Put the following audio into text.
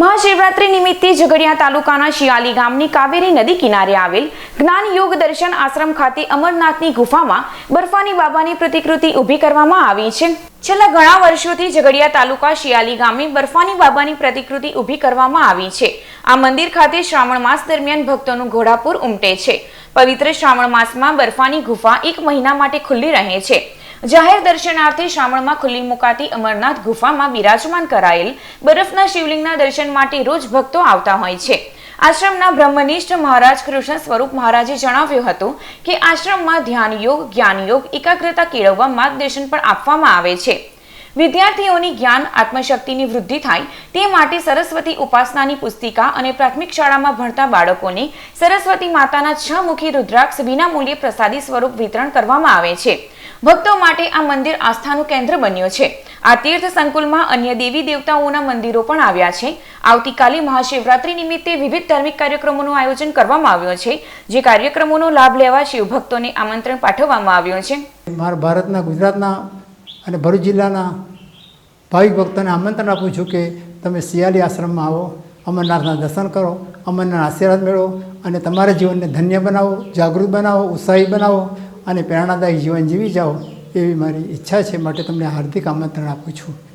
મહાશિવરાત્રી નિમિત્તે ઝઘડિયા તાલુકાના શિયાલી ગામની કાવેરી નદી કિનારે આવેલ જ્ઞાન યોગ દર્શન આશ્રમ ખાતે અમરનાથની ગુફામાં બર્ફાની બાબાની પ્રતિકૃતિ ઊભી કરવામાં આવી છે. છેલ્લા ઘણા વર્ષોથી ઝઘડિયા તાલુકા શિયાલી ગામે બર્ફાની બાબાની પ્રતિકૃતિ ઊભી કરવામાં આવી છે. આ મંદિર ખાતે શ્રાવણ માસ દરમિયાન ભક્તોનું ઘોડાપુર ઉમટે છે. પવિત્ર શ્રાવણ માસમાં બર્ફાની ગુફા એક મહિના માટે ખુલ્લી રહે છે. જાહેર દર્શનાર્થે શ્રાવણમાં ખુલ્લી મુકાતી અમરનાથ ગુફામાં બિરાજમાન કરાયેલ બરફના શિવલિંગના દર્શન માટે રોજ ભક્તો આવતા હોય છે. આશ્રમના બ્રહ્મનિષ્ઠ મહારાજ કૃષ્ણ સ્વરૂપ મહારાજે જણાવ્યું હતું કે આશ્રમમાં ધ્યાન યોગ જ્ઞાન યોગ એકાગ્રતા કેળવવા માર્ગદર્શન પણ આપવામાં આવે છે. વિદ્યાર્થીઓની જ્ઞાન, આત્મશક્તિની વૃદ્ધિ થાય તે માટે સરસ્વતી ઉપાસનાની પુસ્તિકા અને પ્રાથમિક શાળામાં ભણતા બાળકોને સરસ્વતી માતાના છ મુખી રુદ્રાક્ષ વિનામૂલ્યે પ્રસાદી સ્વરૂપ વિતરણ કરવામાં આવે છે. ભક્તો માટે આ મંદિર આસ્થાનું કેન્દ્ર બન્યું છે. આ તીર્થ સંકુલમાં અન્ય દેવી દેવતાઓના મંદિરો પણ આવ્યા છે. આવતીકાલે મહાશિવરાત્રી નિમિત્તે વિવિધ ધાર્મિક કાર્યક્રમોનું આયોજન કરવામાં આવ્યું છે. જે કાર્યક્રમોનો લાભ લેવા શિવભક્તોને આમંત્રણ પાઠવવામાં આવ્યું છે. મારા ભારતના, ગુજરાતના અને ભરૂચ જિલ્લાના ભાવિક ભક્તોને આમંત્રણ આપું છું કે તમે શિયાળી આશ્રમમાં આવો, અમરનાથના દર્શન કરો, અમરનાથ આશીર્વાદ મેળવો અને તમારા જીવનને ધન્ય બનાવો, જાગૃત બનાવો, ઉત્સાહી બનાવો. અને પ્રેરણાદાયક જીવન જીવી જાઓ એવી મારી ઈચ્છા છે. માટે તમને હાર્દિક આમંત્રણ આપું છું.